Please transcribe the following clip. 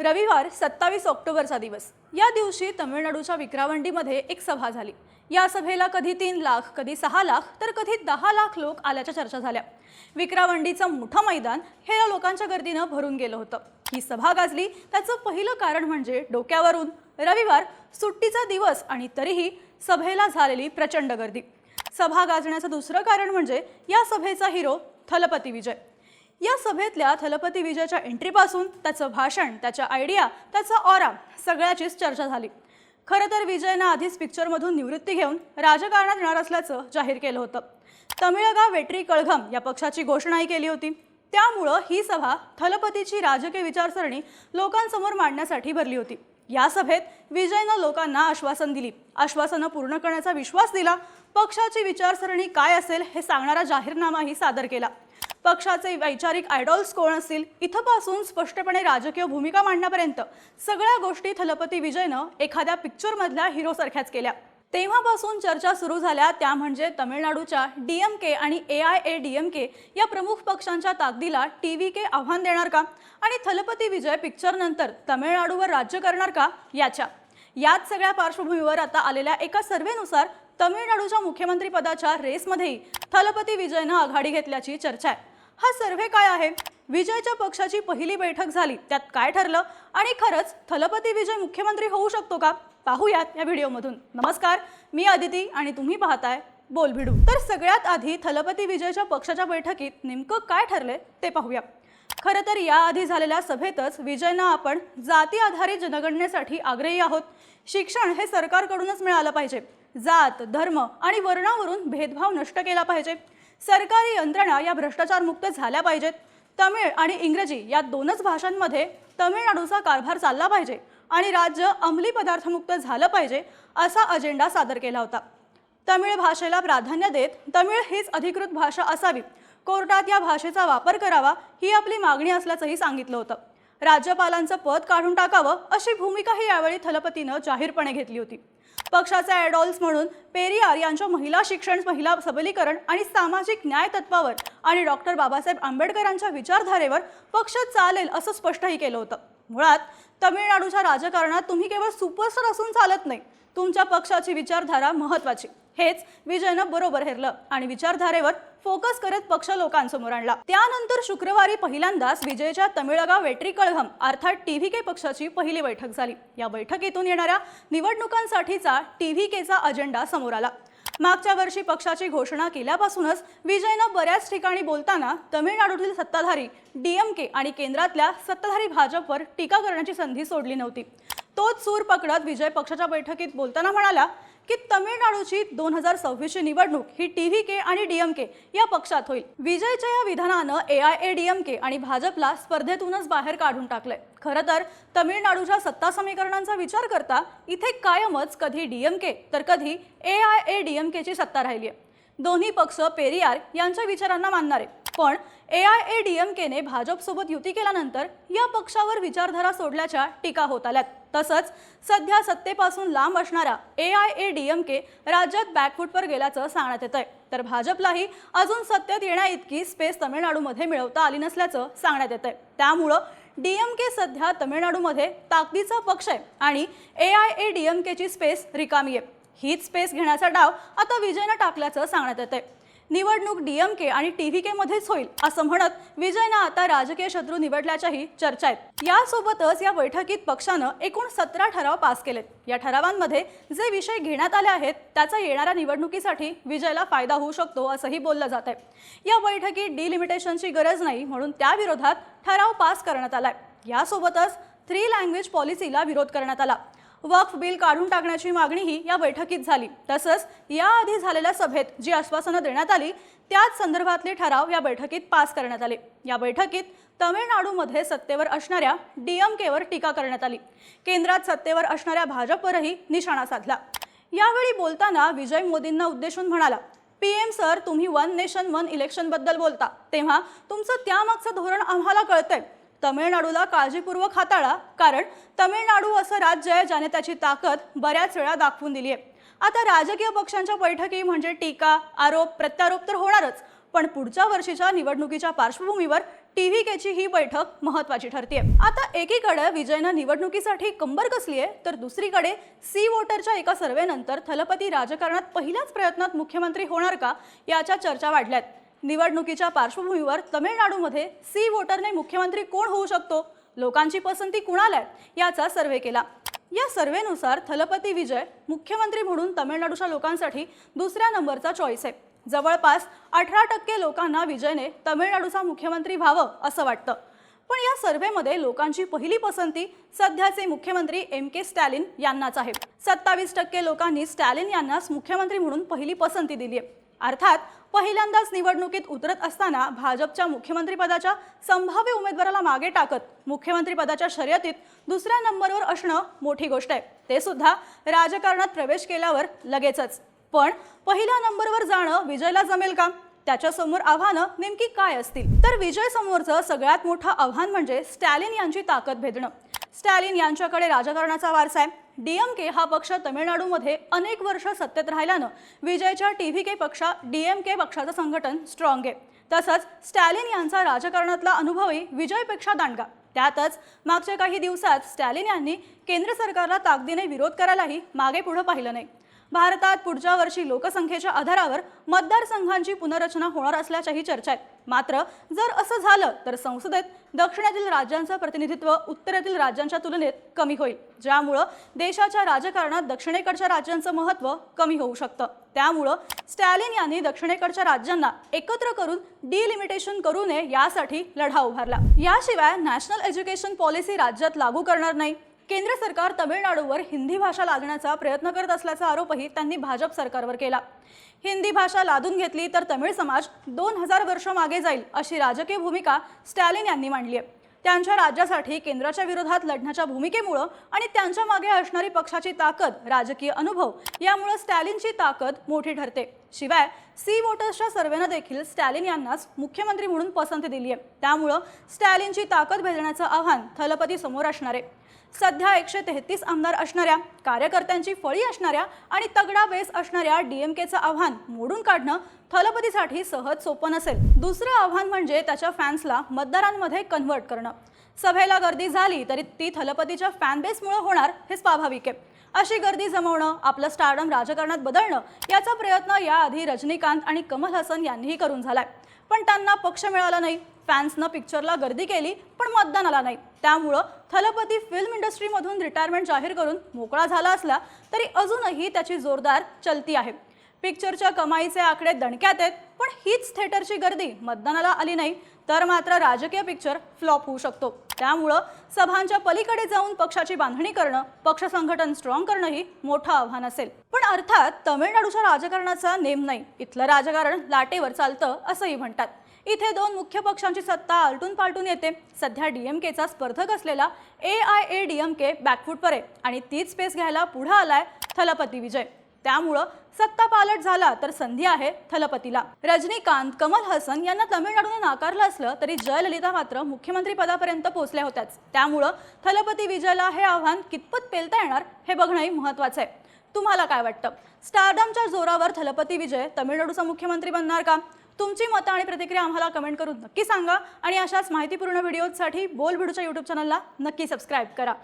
रविवार सत्तावीस ऑक्टोबरचा दिवस. या दिवशी तमिळनाडूच्या विक्रावंडीमध्ये एक सभा झाली. या सभेला कधी तीन लाख कधी सहा लाख तर कधी दहा लाख लोक आल्याच्या चर्चा झाल्या. विक्रावंडीचं मोठं मैदान हे या लोकांच्या गर्दीनं भरून गेलं होतं. ही सभा गाजली. त्याचं पहिलं कारण म्हणजे डोक्यावरून रविवार सुट्टीचा दिवस आणि तरीही सभेला झालेली प्रचंड गर्दी. सभा गाजण्याचं दुसरं कारण म्हणजे या सभेचा हिरो थलपती विजय. या सभेतल्या थलपती विजयच्या एंट्रीपासून त्याचं भाषण त्याच्या आयडिया त्याचा ऑरा सगळ्याचीच चर्चा झाली. खरं तर विजयनं आधीच पिक्चरमधून निवृत्ती घेऊन राजकारणात येणार असल्याचं जाहीर केलं होतं. तमिळगाव वेट्री कळघम या पक्षाची घोषणाही केली होती. त्यामुळं ही सभा थलपतीची राजकीय विचारसरणी लोकांसमोर मांडण्यासाठी भरली होती. या सभेत विजयनं लोकांना आश्वासन दिली. आश्वासनं पूर्ण करण्याचा विश्वास दिला. पक्षाची विचारसरणी काय असेल हे सांगणारा जाहीरनामाही सादर केला. पक्षाचे वैचारिक आयडॉल्स कोण असतील? इथंपासून स्पष्टपणे राजकीय भूमिका मांडण्यापर्यंत सगळ्या गोष्टी थलपती विजयनं एखाद्या पिक्चरमधल्या हिरोसारख्याच केल्या. तेव्हापासून चर्चा सुरू झाल्या त्या म्हणजे तमिळनाडूच्या डीएमके आणि ए आय ए डीएमके या प्रमुख पक्षांच्या ताकदीला टी व्ही के आव्हान देणार का? आणि थलपती विजय पिक्चरनंतर तमिळनाडूवर राज्य करणार का? याच्या. याच सगळ्या पार्श्वभूमीवर आता आलेल्या एका सर्व्हेनुसार तमिळनाडूच्या मुख्यमंत्रीपदाच्या रेसमध्येही थलपती विजयनं आघाडी घेतल्याची चर्चा आहे. हा सर्व्हे काय आहे? विजयच्या पक्षाची पहिली बैठक झाली त्यात काय ठरलं? आणि खरंच थलपती विजय मुख्यमंत्री होऊ शकतो का? पाहूयात या व्हिडिओमधून. नमस्कार मी अदिती आणि तुम्ही पाहताय बोल भिडू तर सगळ्यात आधी थलपती विजयच्या पक्षाच्या बैठकीत नेमकं काय ठरले ते पाहूया. खरं तर याआधी झालेल्या सभेतच विजयनं आपण जाती आधारित जनगणनेसाठी आग्रही आहोत. शिक्षण हे सरकारकडूनच मिळालं पाहिजे. जात धर्म आणि वर्णावरून भेदभाव नष्ट केला पाहिजे. सरकारी यंत्रणा या भ्रष्टाचारमुक्त झाल्या पाहिजेत. तमिळ आणि इंग्रजी या दोनच भाषांमध्ये तमिळनाडूचा कारभार चालला पाहिजे आणि राज्य अंमली पदार्थमुक्त झालं पाहिजे असा अजेंडा सादर केला होता. तमिळ भाषेला प्राधान्य देत तमिळ हीच अधिकृत भाषा असावी. कोर्टात या भाषेचा वापर करावा ही आपली मागणी असल्याचंही सांगितलं होतं. राज्यपालांचं पद काढून टाकावं अशी भूमिकाही यावेळी थलपतीनं जाहीरपणे घेतली होती. पक्षाचे ॲडॉल्स म्हणून पेरियार यांच्या महिला शिक्षण महिला सबलीकरण आणि सामाजिक न्याय तत्वावर आणि डॉक्टर बाबासाहेब आंबेडकरांच्या विचारधारेवर पक्ष चालेल असं स्पष्टही केलं होतं. मुळात तमिळनाडूच्या राजकारणात तुम्ही केवळ सुपरस्टार असून चालत नाही तुमच्या पक्षाची विचारधारा महत्वाची. हेच विजयनं बरोबर हेरलं आणि विचारधारेवर फोकस करत पक्ष लोकांसमोर आणला. त्यानंतर शुक्रवारी पहिल्यांदाच विजयच्या तमिळगाव वेट्री कळघम अर्थात टीव्ही के पक्षाची पहिली बैठक झाली. या बैठकीतून येणाऱ्या निवडणुकांसाठीचा टीव्ही केचा अजेंडा समोर आला. मागच्या वर्षी पक्षाची घोषणा केल्यापासूनच विजयनं बऱ्याच ठिकाणी बोलताना तमिळनाडूतील सत्ताधारी डीएमके आणि केंद्रातल्या सत्ताधारी भाजपवर टीका करण्याची संधी सोडली नव्हती. तोच सूर पकडत विजय पक्षाच्या बैठकीत बोलताना म्हणाला की तमिळनाडूची दोन हजार सव्वीसची निवडणूक ही टी व्ही के आणि डीएमके या पक्षात होईल. विजयच्या या विधानानं ए आय ए डीएमके आणि भाजपला स्पर्धेतूनच बाहेर काढून टाकलंय. खरं तर तमिळनाडूच्या सत्ता समीकरणांचा विचार करता इथे कायमच कधी डीएमके तर कधी ए आय ए डीएमकेची सत्ता राहिली आहे दोन्ही पक्ष पेरियार यांच्या विचारांना मानणारे. पण A I A D M केने भाजपसोबत युती केल्यानंतर या पक्षावर विचारधारा सोडल्याच्या टीका होत आल्यात. तसंच सध्या सत्तेपासून लांब असणारा A I A D M K राज्यात बॅकफूटवर गेल्याचं सांगण्यात येत आहे तर भाजपलाही अजून सत्तेत येण्या इतकी स्पेस तमिळनाडूमध्ये मिळवता आली नसल्याचं सांगण्यात येत आहे त्यामुळं डीएमके सध्या तमिळनाडूमध्ये ताकदीचा पक्ष आहे आणि A I A D M केची स्पेस रिकामी आहे. हीच स्पेस घेण्याचा डाव आता विजयनं टाकल्याचं सांगण्यात येत आहे निवडणूक डीएमके आणि टीव्ही मध्येच होईल असं म्हणत विजयनं आता राजकीय शत्रू निवडल्याच्याही चर्चा आहेत. यासोबतच या बैठकीत पक्षानं एकूण सतरा ठराव पास केलेत. या ठरावांमध्ये जे विषय घेण्यात आले आहेत त्याचा येणाऱ्या निवडणुकीसाठी विजयला फायदा होऊ शकतो असंही बोललं जात आहे या बैठकीत डिलिमिटेशनची गरज नाही म्हणून त्याविरोधात ठराव पास करण्यात आलाय. यासोबतच थ्री लँग्वेज पॉलिसीला विरोध करण्यात आला. वक्फ बिल काढून टाकण्याची मागणीही या बैठकीत झाली. तसंच याआधी झालेल्या सभेत जी आश्वासनं देण्यात आली त्याच संदर्भातले ठराव या बैठकीत पास करण्यात आले. या बैठकीत तमिळनाडूमध्ये सत्तेवर असणाऱ्या डीएमकेवर टीका करण्यात आली. केंद्रात सत्तेवर असणाऱ्या भाजपवरही निशाणा साधला. यावेळी बोलताना विजय मोदींना उद्देशून म्हणाला पीएम सर तुम्ही वन नेशन वन इलेक्शनबद्दल बोलता. तेव्हा तुमचं त्यामागचं धोरण आम्हाला कळतंय. तमिळनाडूला काळजीपूर्वक हाताळा कारण तमिळनाडू असं राज्य आहे ज्याने त्याची ताकद बऱ्याच वेळा दाखवून दिली आहे. आता राजकीय पक्षांच्या बैठकी म्हणजे टीका आरोप प्रत्यारोप तर होणारच पण पुढच्या वर्षीच्या निवडणुकीच्या पार्श्वभूमीवर टीव्ही केची ही बैठक महत्वाची ठरते आता एकीकडे विजयनं निवडणुकीसाठी कंबर कसली आहे तर दुसरीकडे सी वोटरच्या एका सर्व्हेनंतर थलपती राजकारणात पहिल्याच प्रयत्नात मुख्यमंत्री होणार का याच्या चर्चा वाढल्यात. निवडणुकीच्या पार्श्वभूमीवर तमिळनाडूमध्ये सी वोटरने मुख्यमंत्री कोण होऊ शकतो? लोकांची पसंती कुणाला आहे? याचा सर्वे केला. या सर्वेनुसार थलपती विजय मुख्यमंत्री म्हणून तमिळनाडूच्या लोकांसाठी दुसऱ्या नंबरचा चॉईस आहे. जवळपास अठरा टक्के लोकांना विजयने तमिळनाडूचा मुख्यमंत्री व्हावं असं वाटतं. पण या सर्व्हेमध्ये लोकांची पहिली पसंती सध्याचे मुख्यमंत्री एम के स्टॅलिन यांनाच आहे. सत्तावीस टक्के लोकांनी स्टॅलिन यांनाच मुख्यमंत्री म्हणून पहिली पसंती दिली आहे अर्थात पहिल्यांदाच निवडणुकीत उतरत असताना भाजपच्या मुख्यमंत्रीपदाच्या संभाव्य उमेदवाराला मागे टाकत मुख्यमंत्रीपदाच्या शर्यतीत दुसऱ्या नंबरवर असणं मोठी गोष्ट आहे. ते सुद्धा राजकारणात प्रवेश केल्यावर लगेचच. पण पहिल्या नंबरवर जाणं विजयला जमेल का? त्याच्यासमोर आव्हानं नेमकी काय असतील? तर विजय समोरचं सगळ्यात मोठं आव्हान म्हणजे स्टॅलिन यांची ताकद भेदणं. स्टॅलिन यांच्याकडे राजकारणाचा वारसा आहे. डीएमके हा पक्ष तमिळनाडूमध्ये अनेक वर्ष सत्तेत राहिल्यानं विजयच्या टी व्ही के पक्षा डीएमके पक्षाचं संघटन स्ट्रॉंग आहे. तसंच स्टॅलिन यांचा राजकारणातला अनुभवही विजयपेक्षा दांडगा. त्यातच मागच्या काही दिवसात स्टॅलिन यांनी केंद्र सरकारला ताकदीने विरोध करायलाही मागे पुढे पाहिलं नाही. भारतात पुढच्या वर्षी लोकसंख्येच्या आधारावर मतदारसंघांची पुनर्रचना होणार असल्याच्याही चर्चा आहेत. मात्र जर असं झालं तर संसदेत दक्षिणेतील राज्यांचं प्रतिनिधित्व उत्तरेतील राज्यांच्या तुलनेत कमी होईल. ज्यामुळं देशाच्या राजकारणात दक्षिणेकडच्या राज्यांचं महत्त्व कमी होऊ शकतं. त्यामुळं स्टॅलिन यांनी दक्षिणेकडच्या राज्यांना एकत्र करून डिलिमिटेशन करू नये यासाठी लढा उभारला. याशिवाय नॅशनल एज्युकेशन पॉलिसी राज्यात लागू करणार नाही. केंद्र सरकार तमिळनाडूवर हिंदी भाषा लादण्याचा प्रयत्न करत असल्याचा आरोपही त्यांनी भाजप सरकारवर केला. हिंदी भाषा लादून घेतली तर तमिळ समाज दोन हजार वर्ष मागे जाईल अशी राजकीय भूमिका स्टॅलिन यांनी मांडली आहे. त्यांच्या राज्यासाठी केंद्राच्या विरोधात लढण्याच्या भूमिकेमुळं आणि त्यांच्या मागे असणारी पक्षाची ताकद राजकीय अनुभव यामुळं स्टॅलिनची ताकद मोठी ठरते. शिवाय सी वोटर्सच्या सर्वेनं देखील स्टॅलिन यांनाच मुख्यमंत्री म्हणून पसंती दिली आहे. त्यामुळं स्टॅलिनची ताकद भेदण्याचं आव्हान थलपती समोर असणार आहे. सध्या एकशे तेहतीस आमदार असणाऱ्या कार्यकर्त्यांची फळी असणाऱ्या आणि तगडा बेस असणाऱ्या डीएमकेचं आव्हान मोडून काढणं थलपतीसाठी सहज सोपं नसेल. दुसरं आव्हान म्हणजे त्याच्या फॅन्सला मतदारांमध्ये कन्व्हर्ट करणं. सभेला गर्दी झाली तरी ती थलपतीच्या फॅनबेसमुळे होणार हे स्वाभाविक आहे. अशी गर्दी जमवणं आपलं स्टारडम राजकारणात बदलणं याचा प्रयत्न याआधी रजनीकांत आणि कमल हसन यांनीही करून झालाय. पण त्यांना पक्ष मिळाला नाही. फॅन्सनं पिक्चरला गर्दी केली पण मतदान आला नाही. त्यामुळं थलपती फिल्म इंडस्ट्रीमधून रिटायरमेंट जाहीर करून मोकळा झाला असला तरी अजूनही त्याची जोरदार चलती आहे. पिक्चरच्या कमाईचे आकडे दणक्यात आहेत पण हीच थिएटरची गर्दी. मतदानाला आली नाही तर मात्र राजकीय पिक्चर फ्लॉप होऊ शकतो. त्यामुळं सभांच्या पलीकडे जाऊन पक्षाची बांधणी करणं पक्ष संघटन स्ट्रॉंग करणंही मोठं आव्हान असेल. पण अर्थात तमिळनाडूच्या राजकारणाचा नेम नाही. इथलं राजकारण लाटेवर चालतं असंही म्हणतात. इथे दोन मुख्य पक्षांची सत्ता आलटून पालटून येते. सध्या डीएमकेचा स्पर्धक असलेला ए आय ए डीएमके बॅकफूटवर आहे आणि तीच स्पेस घ्यायला पुढे आलाय थलपती विजय. त्यामुळं सत्ता पालट झाला तर संधी आहे थलपतीला. रजनीकांत कमल हसन यांना तमिळनाडूने नाकारलं असलं तरी जयललिता मात्र मुख्यमंत्री पदापर्यंत पोहोचल्या होत्याच. त्यामुळं थलपती विजयला हे आव्हान कितपत पेलता येणार हे बघणंही महत्वाचं आहे. तुम्हाला काय वाटतं? स्टारडमच्या जोरावर थलपती विजय तमिळनाडूचा मुख्यमंत्री बनणार का? तुमची मतं आणि प्रतिक्रिया आम्हाला कमेंट करून नक्की सांगा. आणि अशाच माहितीपूर्ण व्हिडिओजसाठी बोलभिडूच्या यूट्यूब चॅनलला नक्की सबस्क्राईब करा.